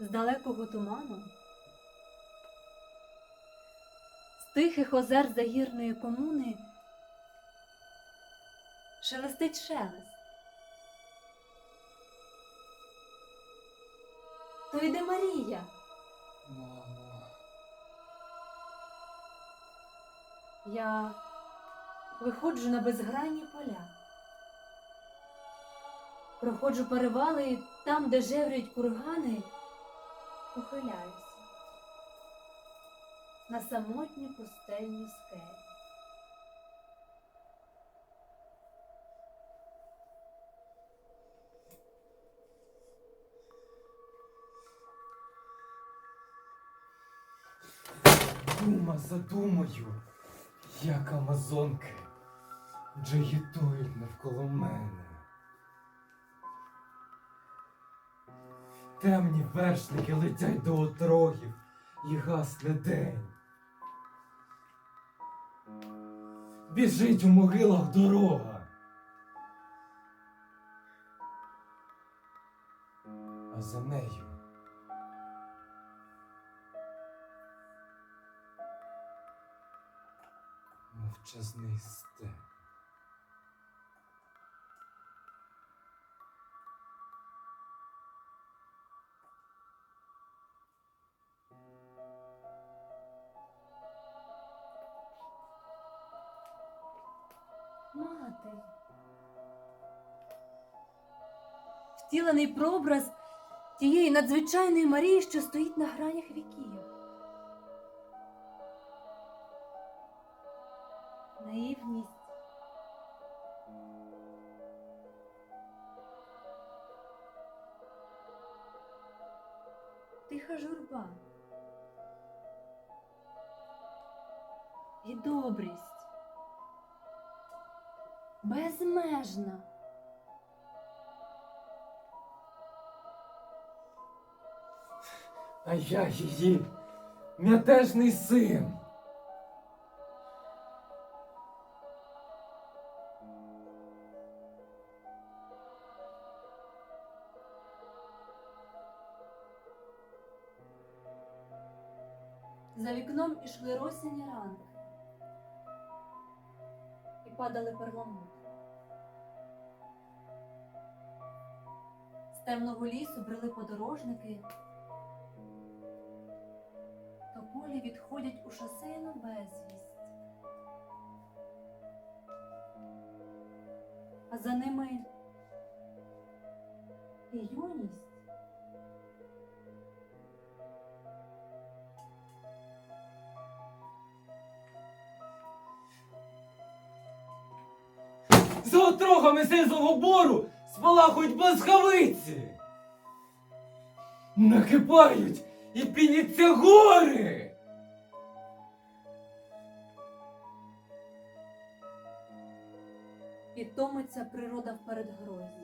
з далекого туману, з тихих озер загірної комуни шелестить шелест. То йде Марія. Мамо. Я виходжу на безгранні поля. Проходжу перевали там, де жеврюють кургани, похиляюся на самотні пустельні скелі. Дума за думою, як амазонки джигітують навколо мене. Темні вершники летять до отрогів і гасне день. Біжить у могилах дорога. А за нею мовчазний степ. Втілений прообраз тієї надзвичайної Марії, що стоїть на гранях віків. Наївність. Тиха журба. І добрість безмежна. А я її мятежний син. За вікном ішли росяні ранки і падали перламутри. З темного лісу брели подорожники, відходять у шосейну безвість, а за ними і юність. За отрогами сизого бору спалахують блискавиці. Накипають і піняться гори. І томиться природа в передгрозі.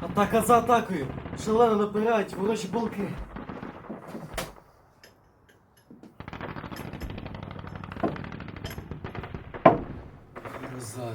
Атака за атакою. Шалено напирають ворожі полки. Гроза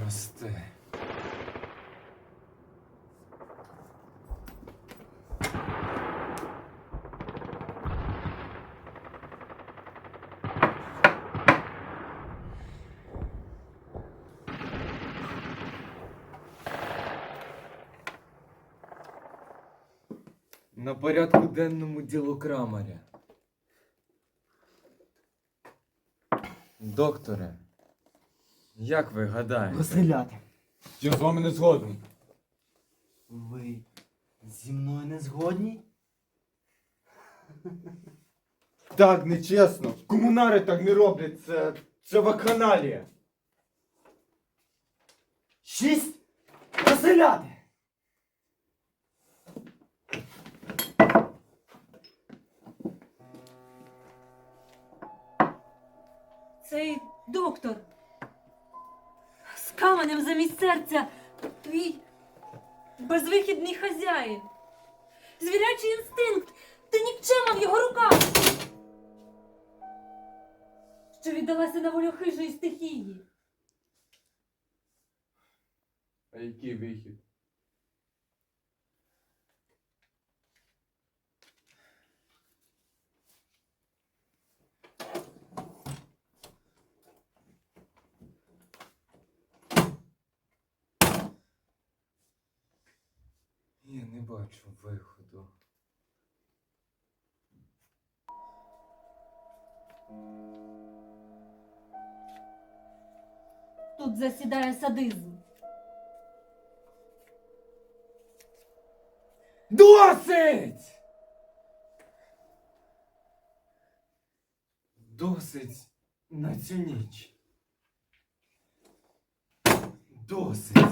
порядку денному діло крамаря. Докторе, як ви гадаєте? Розстріляти. Я з вами не згоден. Ви зі мною не згодні? Так, нечесно. Комунари так не роблять. Це, це вакханалія. Шість! Розстріляти! Цей доктор з каменем замість серця, твій безвихідний хазяїн. Звірячий інстинкт Ти нікчема в його руках! Що віддалася на волю хижої стихії. А який вихід? Я не бачу виходу. Тут засідає садизм. Досить! Досить на цю ніч. Досить.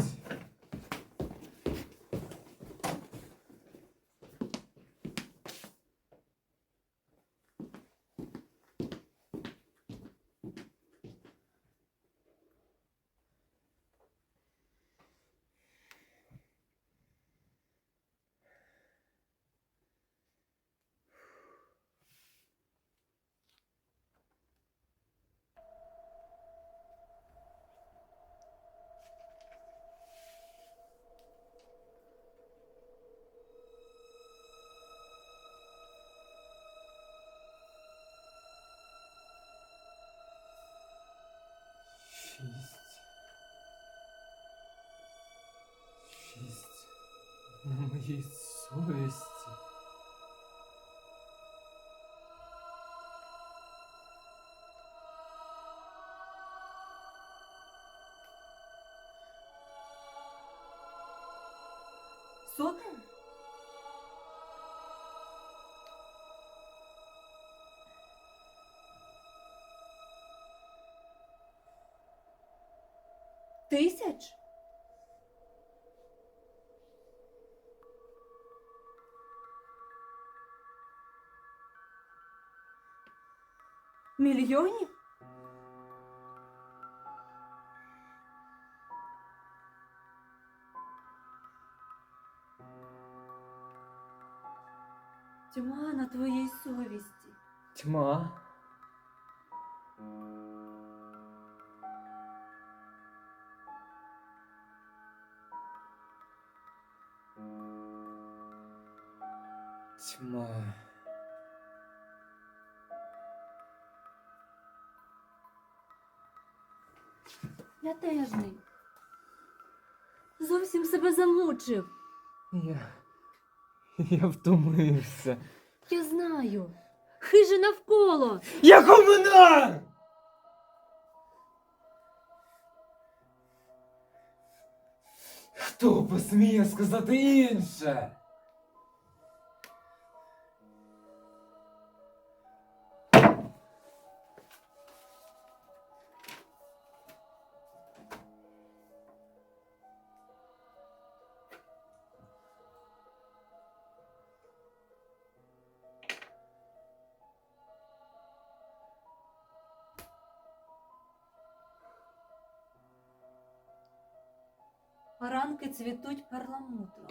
Шість. Шість. На моїй совісті. Тисяч? Мільйонів? Тьма на твоїй совісті. Тьма. Замучив. Я. Я втомився. Я знаю. Хижи навколо. Я комунар! Хто посміє сказати інше? Ранки цвітуть перламутром.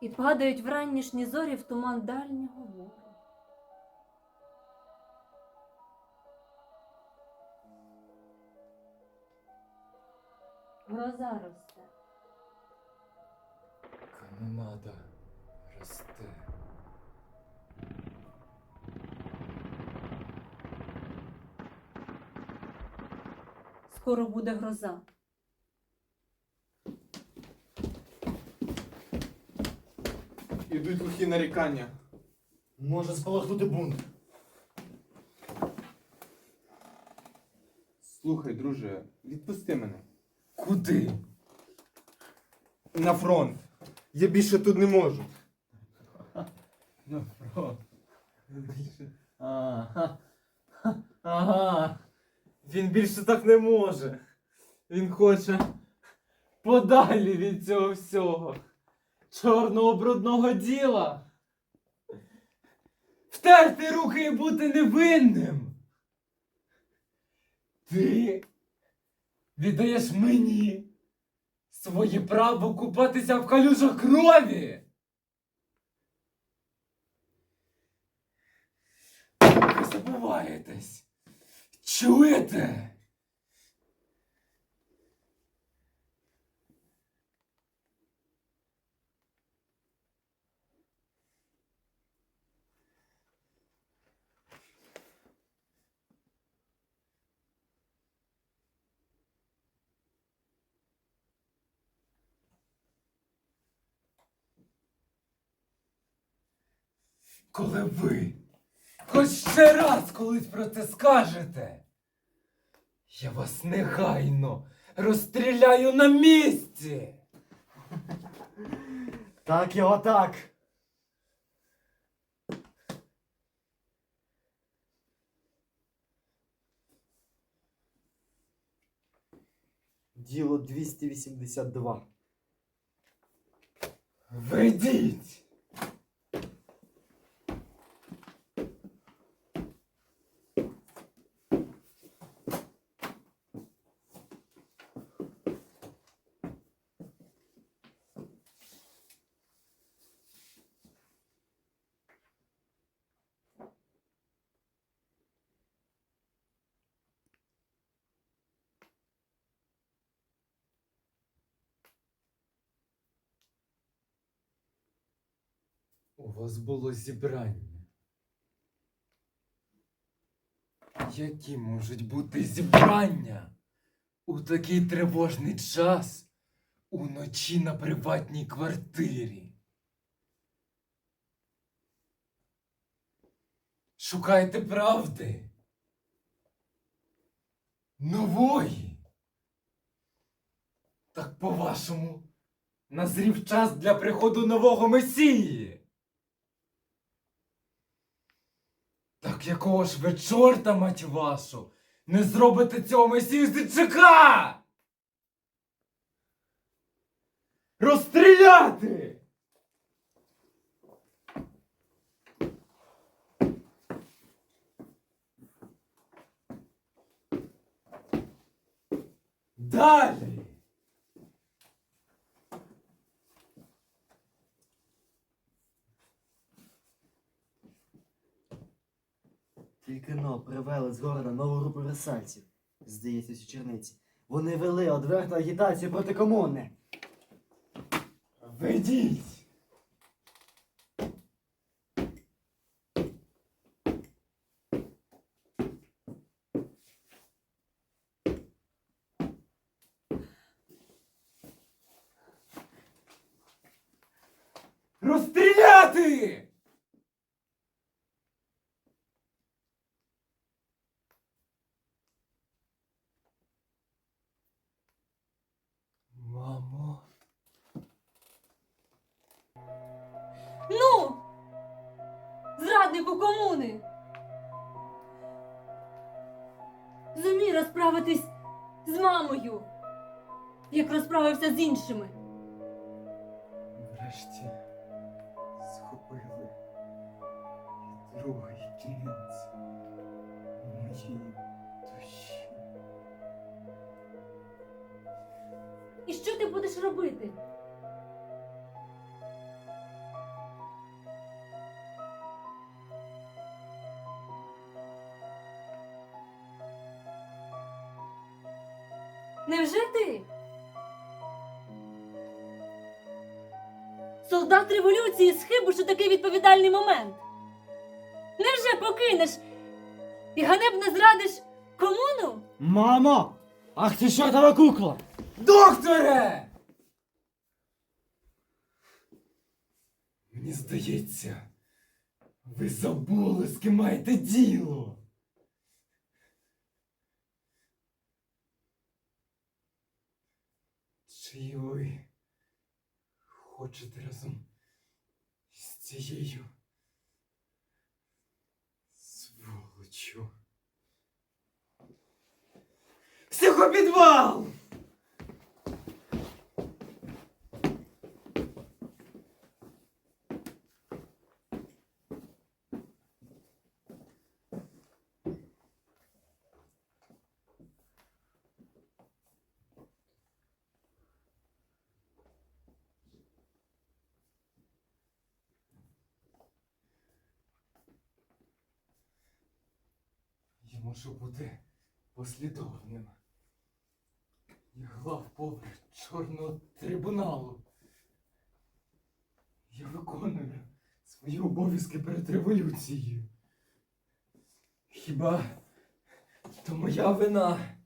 І падають в ранішні зорі в туман дальнього моря. Гроза росте. Канонада росте. Скоро буде гроза. Ідуть глухі нарікання. Може спалахнути бунт. Слухай, друже, відпусти мене. Куди? На фронт. Я більше тут не можу. На фронт. Ага. Ага. Він більше так не може. Він хоче подалі від цього всього чорного брудного діла. Втерти руки і бути невинним. Ти віддаєш мені своє право купатися в калюжах крові. Ви забуваєтесь. Чуєте? Коли ви хоч ще раз колись про це скажете, я вас негайно розстріляю на місці. Так його так. Діло 282. Ведіть! У вас було зібрання. Які можуть бути зібрання у такий тривожний час уночі на приватній квартирі? Шукайте правди. Нової. Так по-вашому, назрів час для приходу нового месії. Так якого ж ви чорта, мать вашу, не зробите цього месію Зичака? Розстріляти! Далі! Тільки но привели з города нову групу ресальців. Здається, у черниці. Вони вели одверту агітацію проти комуни. Ведіть! Розправитись з мамою, як розправився з іншими. Врешті схопили другий кінець моєї душі. І що ти будеш робити? Невже ти? Солдат революції схибиш у такий відповідальний момент? Невже покинеш і ганебно зрадиш комуну? Мамо! Ах ти чортова кукла! Докторе! Мені здається, ви забули, з ким маєте діло. Чи ви хочете разом з цією сволочу? Всіх у підвал! Я можу бути послідовним. Я главповар чорного трибуналу. Я виконую свої обов'язки перед революцією. Хіба то моя вина?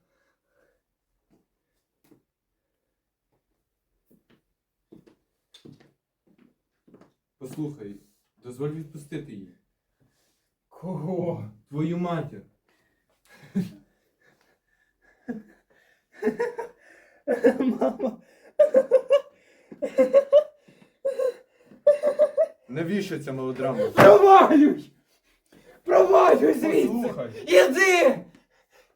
Послухай, дозволь відпустити її. Кого? Твою матір. Мамо. Навіщо ця мелодрама? Провалюй! Провалюй звідси! Послухай. Іди!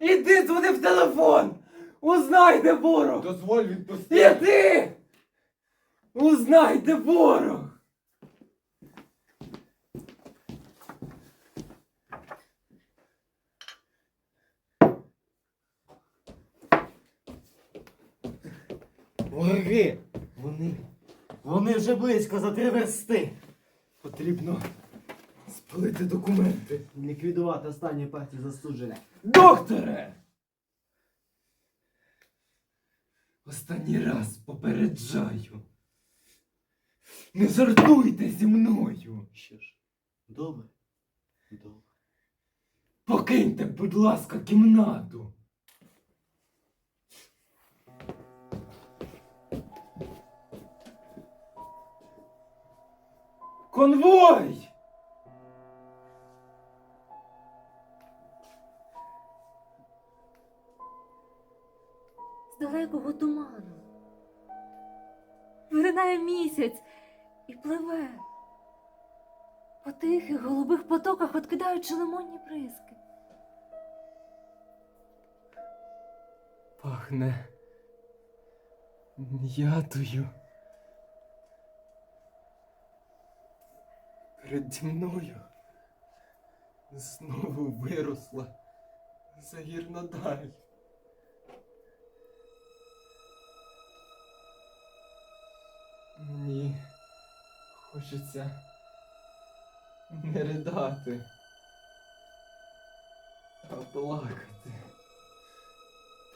Іди дзвони в телефон! Узнай, де ворог! Дозволь відпустити. Іди! Узнай, де ворог! Вороги! Вони. Вони вже близько за три версти. Потрібно спалити документи. Ліквідувати останню партію засудження. Докторе! Останній раз попереджаю. Не жартуйте зі мною. Що ж, добре? Добре. Покиньте, будь ласка, кімнату. Конвой! З далекого туману. Виринає місяць і пливе. По тихих голубих потоках откидаючи лимонні бризки. Пахне м'ятою. Переді мною знову виросла загірна даль. Мені хочеться не ридати, а плакати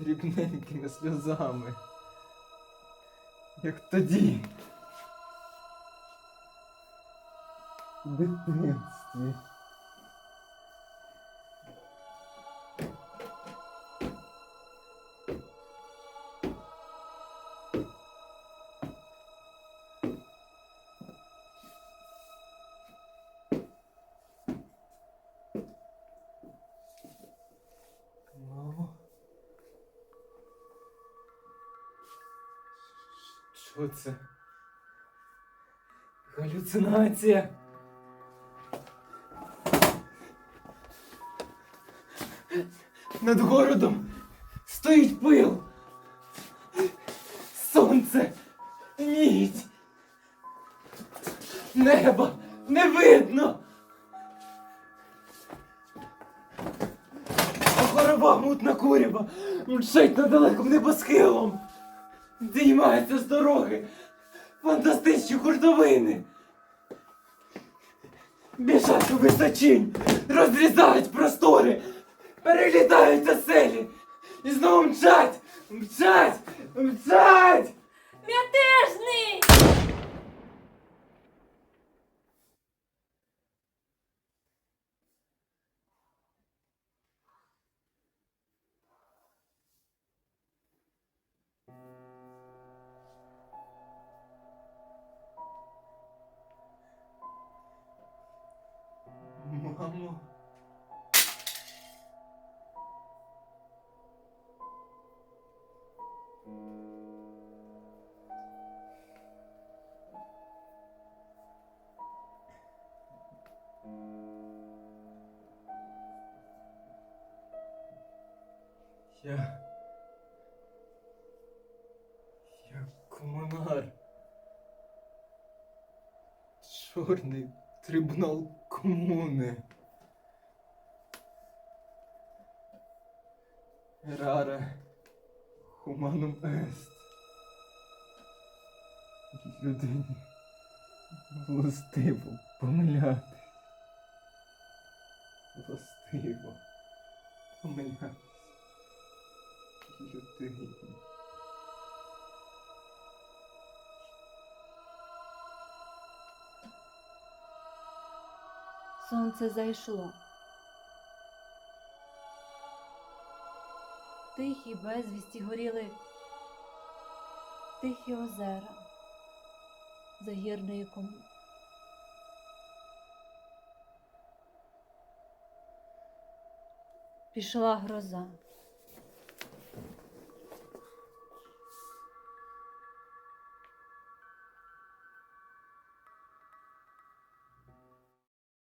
дрібненькими сльозами. Як тоді. Дитинстві. Мамо. Що це? Галюцинація. Над городом стоїть пил. Сонце. Мідь. Неба не видно. А горова мутна курява мчить над далеким небосхилом. Здіймаються з дороги фантастичні хуртовини. Біжать у височинь, розрізають простори, перелітають оселі і знову мчать, мчать, мчать! Мятежний! Я. Я комунар. Чорний трибунал комуни. Рара хуманум ест. Людині властиво помилятись. Властиво помилятись. Ютині. Сонце зайшло. Тихі безвісті горіли тихі озера загірної кому. Пішла гроза.